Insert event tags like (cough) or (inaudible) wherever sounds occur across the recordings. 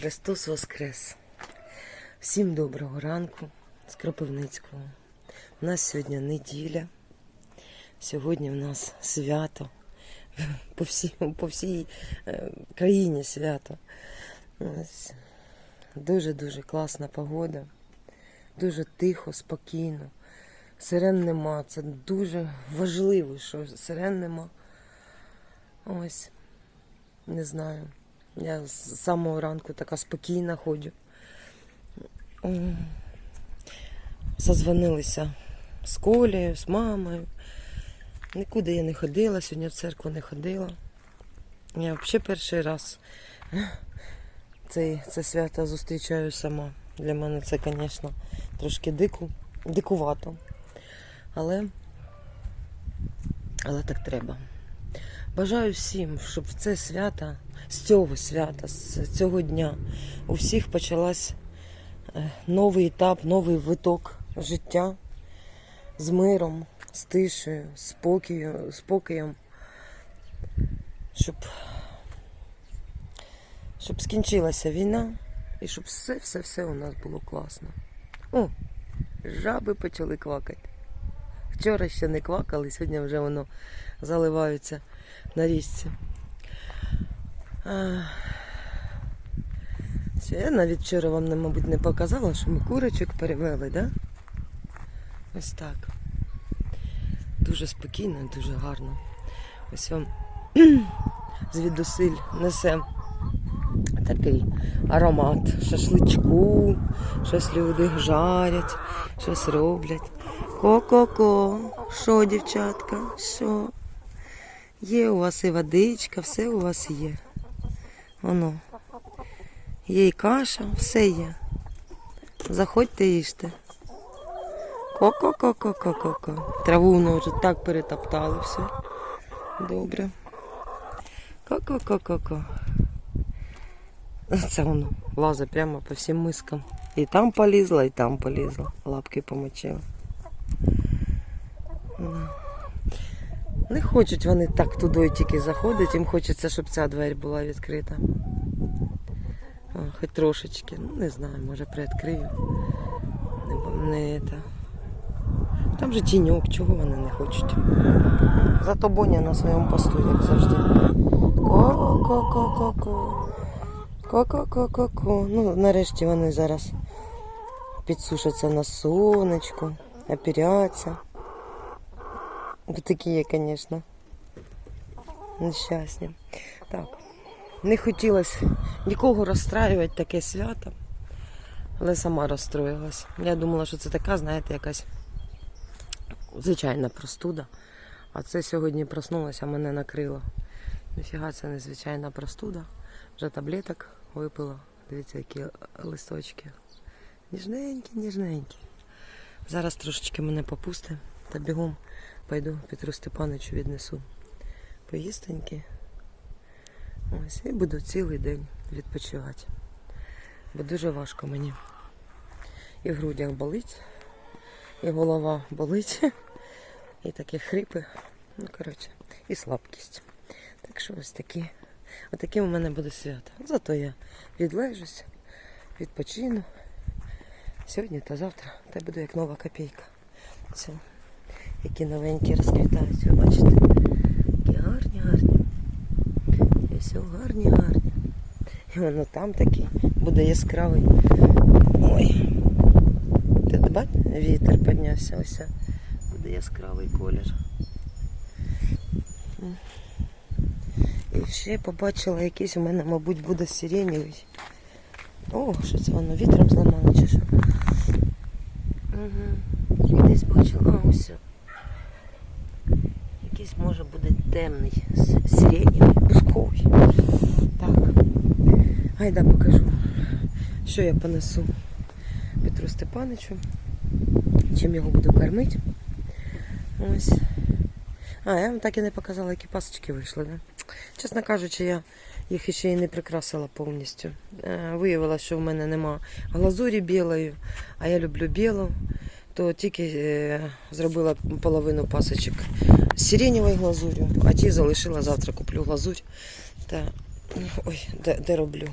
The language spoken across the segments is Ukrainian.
Христос Воскрес! Всім доброго ранку з Кропивницького. У нас сьогодні неділя. Сьогодні в нас свято. (laughs) По всій, по всій е, країні свято. Дуже-дуже класна погода. Дуже тихо, спокійно. Сирен нема. Це дуже важливо, що сирен нема. Ось. Не знаю. Я з самого ранку така спокійна ходжу. Созвонилися з Колею, з мамою. Нікуди я не ходила, сьогодні в церкву не ходила. Я взагалі перший раз це, це свято зустрічаю сама. Для мене це, звісно, трошки дику, дикувато. Але, але так треба. Бажаю всім, щоб в це свято, з цього свята, з цього дня у всіх почалась е, новий етап, новий виток життя з миром, з тишею, спокою, спокоєм, щоб, щоб скінчилася війна і щоб все-все-все у нас було класно. О, жаби почали квакати. Вчора ще не квакали, сьогодні вже воно заливаються на річці. Я навіть вчора вам, мабуть, не показала, що ми курочок перевели, да? Ось так. Дуже спокійно дуже гарно. Ось вам (clears throat) звідусиль несе такий аромат шашличку, щось люди жарять, щось роблять. Ко-ко-ко, що, дівчатка, що? Є у вас і водичка, все у вас є. Воно. Є і каша, все є. Заходьте їжте. Ко-ко-ко-ко-ко-ко. Траву воно вже так перетоптали все. Добре. Ко-ко-ко-ко-ко. Це воно лазить прямо по всім мискам. І там полізла, і там полізла. Лапки помочила. Да. Не хочуть вони так туди тільки заходити, їм хочеться, щоб ця двері була відкрита. Хоч трошечки. Ну, не знаю, може приоткрию. Не, не та. Там же тіньок, чого вони не хочуть. Зато Боня на своєму посту, як завжди. Ко-ко-ко-ко-ко. Ко-ко-ко-ко-ко. Ну, нарешті вони зараз підсушаться на сонечку, опіряться. Ви такі є, звісно. Нещасні. Так. Не хотілося нікого розстраювати таке свято, але сама розстроїлась. Я думала, що це така, знаєте, якась звичайна простуда. А це сьогодні проснулася, мене накрило. Ніфіга, це не звичайна простуда. Вже таблеток випила. Дивіться, які листочки. Ніжненькі, ніжненькі. Зараз трошечки мене попусти та бігом пойду Петру Степановичу віднесу поїстеньки. Ось, і буду цілий день відпочивати. Бо дуже важко мені. І в грудях болить, і голова болить, (laughs) і такі хрипи. Ну, коротше, і слабкість. Так що ось такі. Отаке у мене буде свято. Зато я відлежусь, відпочину. Сьогодні та завтра та буду як нова копійка. Все. Які новенькі розквітають. Ви бачите? Які гарні, гарні. І все гарні, гарні. І воно там такий буде яскравий. Ой. Ти бач? Вітер піднявся ось. Буде яскравий колір. І ще побачила якийсь у мене, мабуть, буде сиренєвий. О, що це воно вітром зламало чи що? Угу. Десь бачила, ось. Може буде темний, с- сиренєвий, бусковий. Так. Гайда покажу, що я понесу Петру Степаничу. Чим його буду кормити. Ось. А, я вам так і не показала, які пасочки вийшли. Да? Чесно кажучи, я їх ще й не прикрасила повністю. Е, Виявилося, що в мене нема глазурі білої, а я люблю білу, то тільки е, зробила половину пасочок з сиреневою глазур'ю, а ті залишила завтра куплю глазурь та ой, де, де роблю.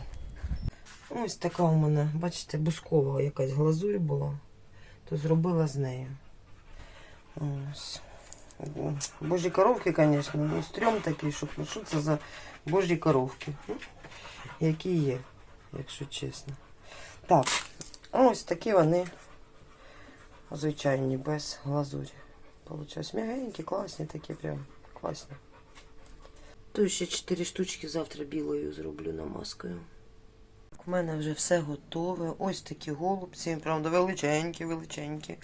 Ось така у мене, бачите, бускова якась глазурь була, то зробила з нею. Ось. Божі коровки, звісно, ну стрьом такий, ну що це за божі коровки. Ну, Які є, якщо чесно. Так, ось такі вони звичайні, без глазурі. Получилось м'ягенькі, класні такі прям класні. То ще 4 штучки завтра білою зроблю намазкою. У мене вже все готове. Ось такі голубці, правда, величенькі, величенькі.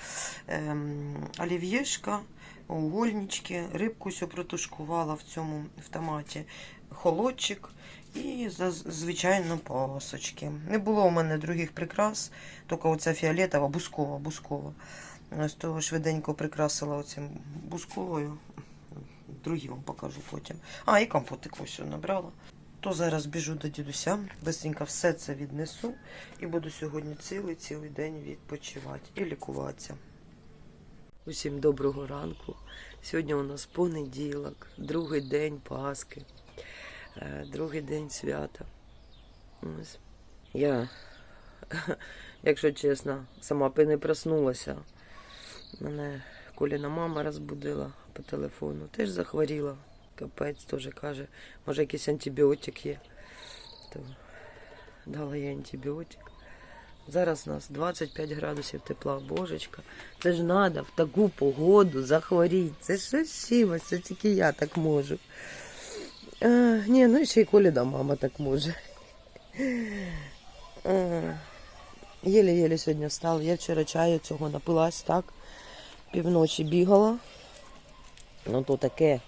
Ем, олів'єшка, угольнички, рибку все протушкувала в цьому в томаті, холодчик і звичайно пасочки. Не було у мене других прикрас, тільки оця фіолетова, бускова, бускова. Ось того швиденько прикрасила оцим бусковою. Другі вам покажу потім. А, і компотик ось набрала. То зараз біжу до дідуся, быстренько все це віднесу і буду сьогодні цілий цілий день відпочивати і лікуватися. Усім доброго ранку. Сьогодні у нас понеділок, другий день Пасхи, е, другий день свята. Ось. Я, (laughs) якщо чесно, сама б не проснулася. Мене Коліна мама розбудила по телефону. Теж захворіла. Капець теж каже, може якийсь антибіотик є. То дала їй антибіотик. Зараз у нас 25 градусів тепла, божечка. Це ж треба в таку погоду захворіти. Це ж чимось, це тільки я так можу. А, ні, ну ще й Коліна мама так може. А, Єле-єле сьогодні встала. Я вчора чаю цього напилась так. Півночі бігала. Ну то таке.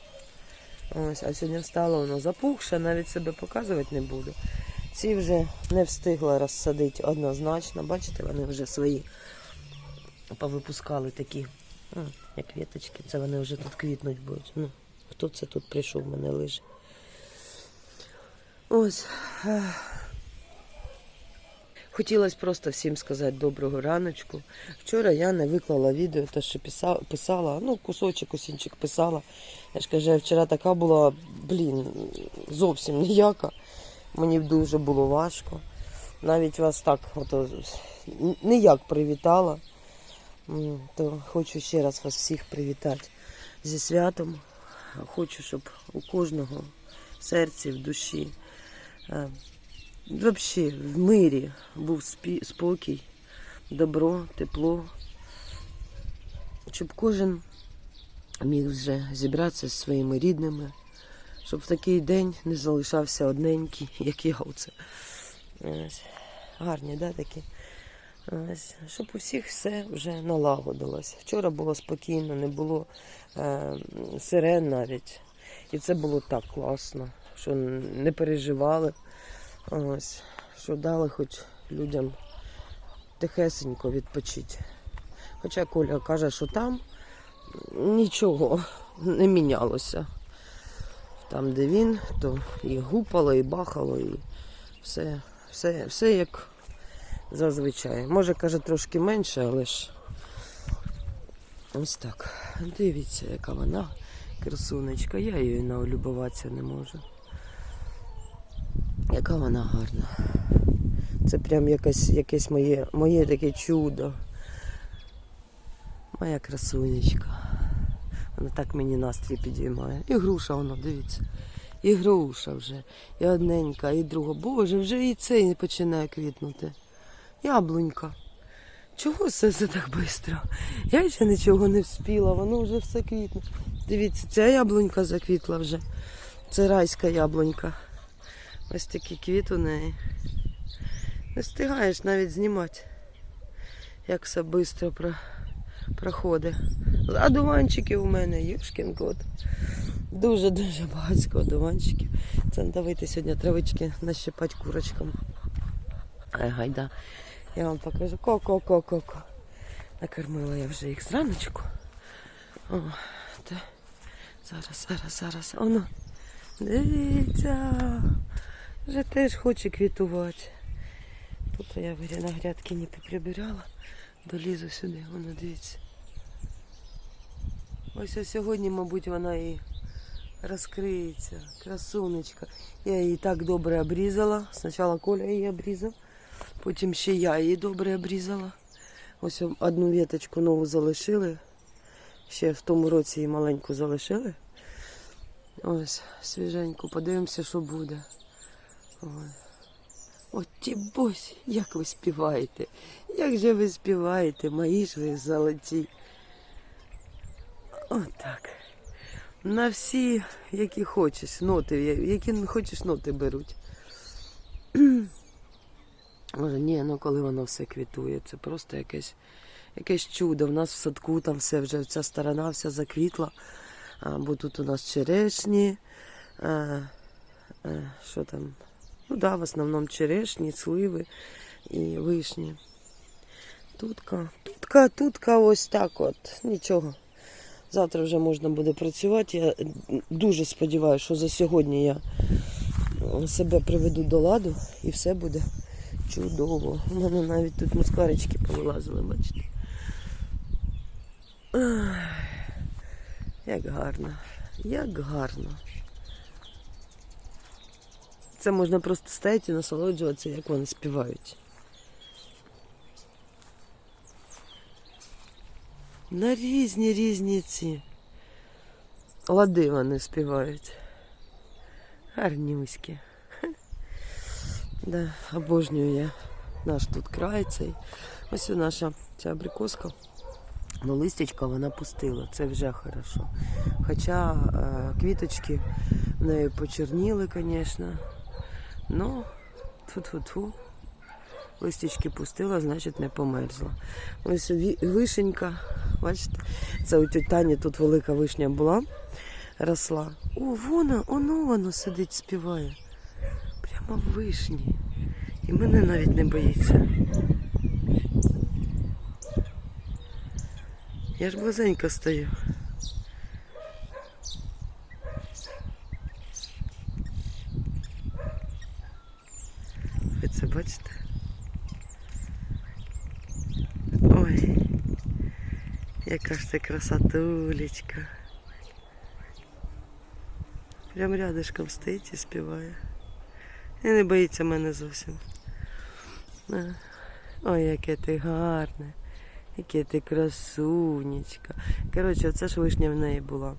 Ось, а сьогодні встала воно запухше, навіть себе показувати не буду. Ці вже не встигла розсадити однозначно. Бачите, вони вже свої повипускали такі, як віточки. Це вони вже тут квітнуть будуть. Ну, хто це тут прийшов, мене лежить. Ось. Хотілося просто всім сказати доброго раночку. Вчора я не виклала відео, те, що писала, писала ну, кусочок, осінчик писала. Я ж кажу, вчора така була, блін, зовсім ніяка. Мені дуже було важко. Навіть вас так ото, ніяк привітала. То хочу ще раз вас всіх привітати зі святом. Хочу, щоб у кожного в серці, в душі. Взагалі в мирі був спокій, добро, тепло, щоб кожен міг вже зібратися зі своїми рідними, щоб в такий день не залишався одненький, (laughs) як я оце. Ось. Гарні, да, такі? Ось. Щоб у всіх все вже налагодилось. Вчора було спокійно, не було е, сирен навіть. І це було так класно, що не переживали. Ось, що дали хоч людям тихесенько відпочити. Хоча Коля каже, що там нічого не мінялося. Там, де він, то і гупало, і бахало, і все, все, все як зазвичай. Може, каже, трошки менше, але ж ось так. Дивіться, яка вона красунечка. Я її налюбуватися не можу. Яка вона гарна. Це прям якесь, якесь моє, моє таке чудо. Моя красунечка. Вона так мені настрій підіймає. І груша вона, дивіться. І груша вже. І одненька, і друга. Боже, вже і цей починає квітнути. Яблунька. Чого все це так швидко? Я ще нічого не вспіла, воно вже все квітне. Дивіться, ця яблунька заквітла вже. Це райська яблунька. Ось такі квіт у неї. Не встигаєш навіть знімати, як все швидко про... проходить. А дуванчиків у мене, юшкін кот. Дуже-дуже багатько одуванчиків. Це давайте сьогодні травички нащипати курочкам. Ай, гайда. Я вам покажу. Ко-ко-ко-ко-ко. Накормила я вже їх зраночку. О, та. Зараз, зараз, зараз. Оно. Дивіться. Вже теж хоче квітувати. Тут я на грядки не поприбирала. Долізу сюди, воно дивіться. Ось сьогодні, мабуть, вона і розкриється. Красунечка. Я її так добре обрізала. Спочатку Коля її обрізав. Потім ще я її добре обрізала. Ось одну віточку нову залишили. Ще в тому році її маленьку залишили. Ось, свіженьку, подивимося, що буде. Ой. От ті бось, як ви співаєте. Як же ви співаєте, мої ж ви золоті. Отак. На всі, які хочеш, ноти, які хочеш ноти беруть. (clears throat) Може, ні, ну коли воно все квітує, це просто якесь, якесь чудо. В нас в садку там все вже ця сторона вся заквітла. А, бо тут у нас черешні. А, а, що там? Ну да, в основному черешні, сливи і вишні. Тутка, тутка, тутка, ось так от. Нічого. Завтра вже можна буде працювати. Я дуже сподіваюся, що за сьогодні я себе приведу до ладу і все буде чудово. У мене навіть тут мускарички повилазили, бачите. Як гарно, як гарно. Це можна просто стояти і насолоджуватися, як вони співають. На різні різні ці лади вони співають. Гарнюські. (laughs) Да, обожнюю я наш тут край цей. Ось і наша ця абрикоска. Ну, листячка вона пустила, це вже хорошо. Хоча е, квіточки в неї почерніли, звісно. Ну, ту-ту-ту. Листячки пустила, значить не померзла. Ось вишенька, бачите, це у Тані тут велика вишня була, росла. О, вона, оно воно сидить, співає. Прямо в вишні. І мене навіть не боїться. Я ж близенько стою. Ви це бачите? Ой, яка ж це красотулечка. Прям рядышком стоїть і співає. І не боїться мене зовсім. Ой, яке ти гарне. Яке ти красунечка. Коротше, оце ж вишня в неї була.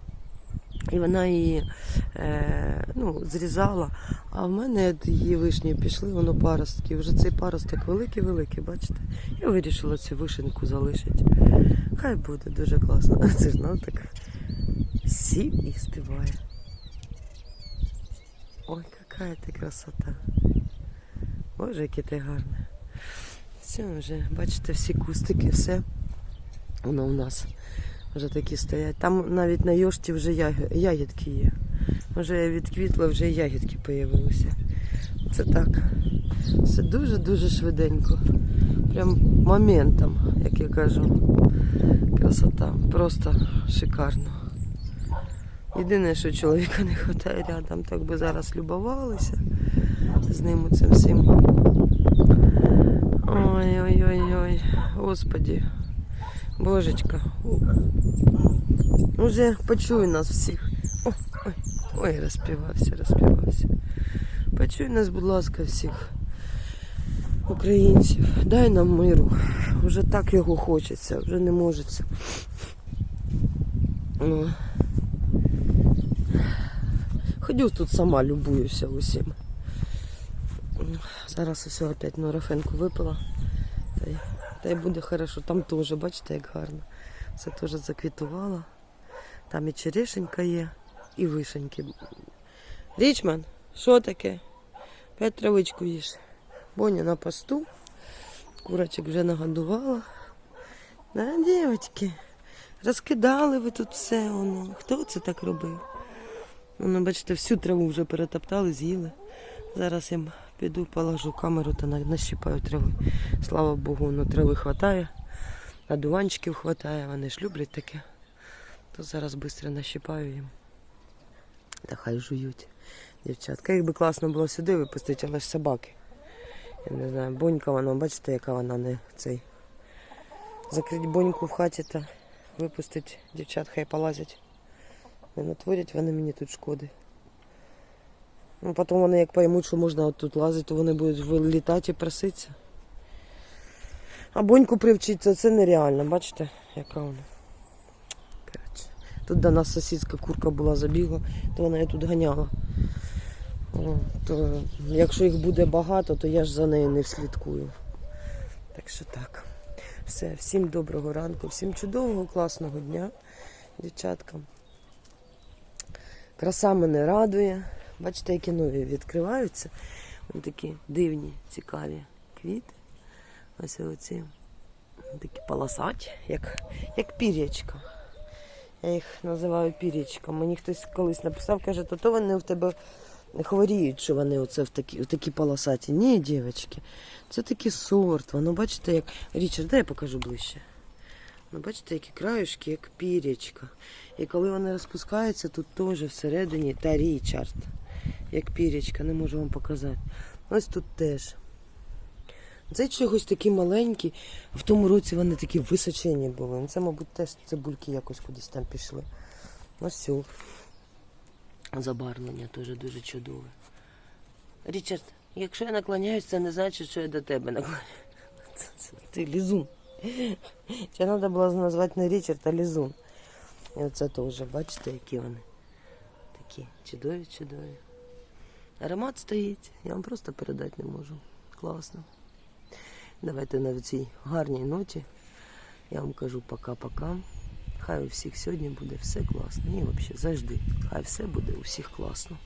І вона її е, ну, зрізала, а в мене її вишні пішли, воно паростки. Вже цей паросток великий-великий, бачите? Я вирішила цю вишеньку залишити. Хай буде дуже класно. (laughs) Це ж нам так сів і співає. Ой, яка ти красота. Боже, яке ти гарне. Все вже, бачите, всі кустики, все. Воно у нас вже такі стоять. Там навіть на йошті вже ягідки є. Вже відквітла, вже ягідки з'явилися. Це так. Все дуже-дуже швиденько. Прям моментом, як я кажу. Красота. Просто шикарно. Єдине, що чоловіка не вистачає рядом, так би зараз любувалися з ним цим всім. Ой-ой-ой-ой, господі, божечка. Уже почуй нас всіх. О, ой, ой, розпівався, розпівався. Почуй нас, будь ласка, всіх українців. Дай нам миру. Вже так його хочеться, вже не можеться. Ну. Ходю тут сама любуюся усім. Зараз усе опять нурофенку випила. Та й, буде хорошо. Там теж, бачите, як гарно. Все теж заквітувало. Там і черешенька є, і вишеньки. Річман, що таке? П'ять травичку їж. Боня на посту. Курочок вже нагодувала. Да, дівчатки, розкидали ви тут все. Воно. Хто це так робив? Воно, бачите, всю траву вже перетоптали, з'їли. Зараз я піду, положу камеру та на- нащипаю трави. Слава Богу, ну трави хватає, надуванчиків хватає, вони ж люблять таке. То зараз швидко нащипаю їм. Та хай жують. Дівчатка, їх би класно було сюди випустити, але ж собаки. Я не знаю, бонька вона, бачите, яка вона не цей. Закрити боньку в хаті та випустити дівчат, хай полазять. Не натворять вони мені тут шкоди. Ну, потім вони як поймуть, що можна тут лазити, то вони будуть вилітати і проситися. А боньку привчиться, це нереально, бачите, яка вона. Коротше. Тут до нас сусідська курка була забігла, то вона її тут ганяла. О, то, якщо їх буде багато, то я ж за нею не вслідкую. Так що так. Все, всім доброго ранку, всім чудового, класного дня, дівчаткам. Краса мене радує. Бачите, які нові відкриваються. Ось такі дивні, цікаві квіти. Ось оці такі полосаті, як, як пір'ячка. Я їх називаю пір'ячком. Мені хтось колись написав, каже, то то вони в тебе хворіють, що вони оце в такі, в такі полосаті. Ні, дівчатки, це такий сорт. Воно бачите, як. Річард, дай я покажу ближче. Ну, бачите, які краюшки, як пір'ячка. І коли вони розпускаються, тут теж всередині та Річард. Як пір'ячка, не можу вам показати. Ось тут теж. Це чогось такі маленькі. В тому році вони такі височені були. Ну, Це, мабуть, теж цибульки якось кудись там пішли. Ось все. Забарвлення теж дуже чудове. Річард, якщо я наклоняюсь, це не значить, що я до тебе (laughs) це, ти лізун. Чи треба було назвати не Річард, а лізун. І оце теж, бачите, які вони. Такі чудові, чудові. Аромат стоїть, я вам просто передати не можу. Класно. Давайте на цій гарній ноті. Я вам кажу пока-пока. Хай у всіх сьогодні буде все класно. І взагалі завжди. Хай все буде у всіх класно.